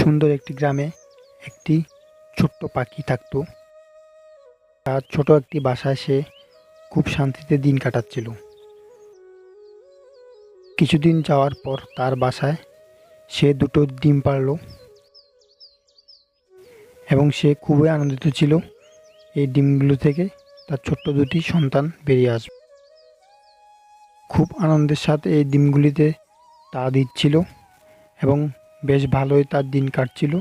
সুন্দর একটি গ্রামে একটি ছোট্ট পাখি থাকতো। তার ছোট একটি বাসায় সে খুব শান্তিতে দিন কাটাচ্ছিল। কিছুদিন যাওয়ার পর তার বাসায় সে দুটো ডিম পারল এবং সে খুবই আনন্দিত ছিল এই ডিমগুলো থেকে তার ছোট্ট দুটি সন্তান বেরিয়ে আসবে। খুব আনন্দের সাথে এই ডিমগুলিতে তা দিচ্ছিল এবং বেশ ভালোই তার দিন কাটছিল।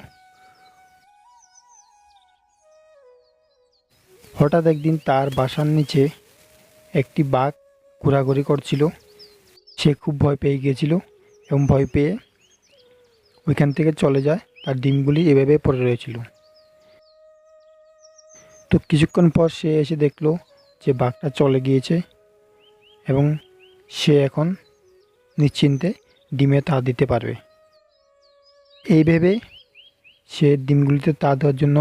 হঠাৎ একদিন তার বাসার নিচে একটি বাঘ ঘোরাঘুরি করছিল। সে খুব ভয় পেয়ে গিয়েছিল এবং ভয় পেয়ে ওইখান থেকে চলে যায়। তার ডিমগুলি এভাবে পড়ে রয়েছিল। তো কিছুক্ষণ পর সে এসে দেখল যে বাঘটা চলে গিয়েছে এবং সে এখন নিশ্চিন্তে ডিমে তা দিতে পারবে। এই ভেবে সে ডিমগুলিতে তা দেওয়ার জন্য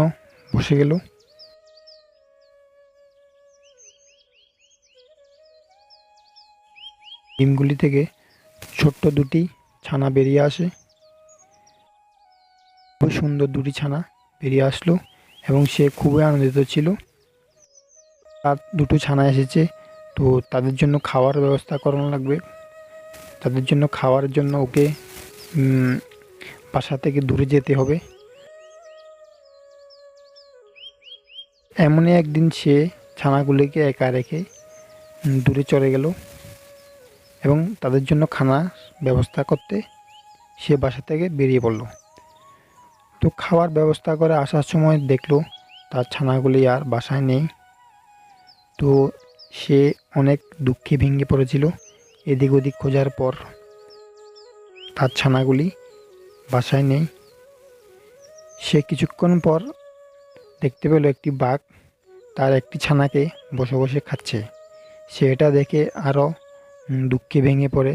বসে গেল। ডিমগুলি থেকে ছোট্ট দুটি ছানা বেরিয়ে আসে। খুব সুন্দর দুটি ছানা বেরিয়ে আসলো এবং সে খুবই আনন্দিত ছিল। তার দুটো ছানা এসেছে, তো তাদের জন্য খাওয়ার ব্যবস্থা করানো লাগবে। তাদের জন্য খাওয়ার জন্য ওকে বাসা থেকে দূরে যেতে হবে। এমনই একদিন সে ছানাগুলিকে একা রেখে দূরে চলে গেল এবং তাদের জন্য খানার ব্যবস্থা করতে সে বাসা থেকে বেরিয়ে পড়ল। তো খাওয়ার ব্যবস্থা করে আসার সময় দেখল তার ছানাগুলি আর বাসায় নেই। তো সে অনেক দুঃখে ভেঙে পড়েছিল। এদিক ওদিক খোঁজার পর তার ছানাগুলি বাসায় নেই। সে কিছুক্ষণ পর দেখতে পেল একটি বাঘ তার একটি ছানাকে বসে বসে খাচ্ছে। সে এটা দেখে আরও দুঃখে ভেঙে পড়ে।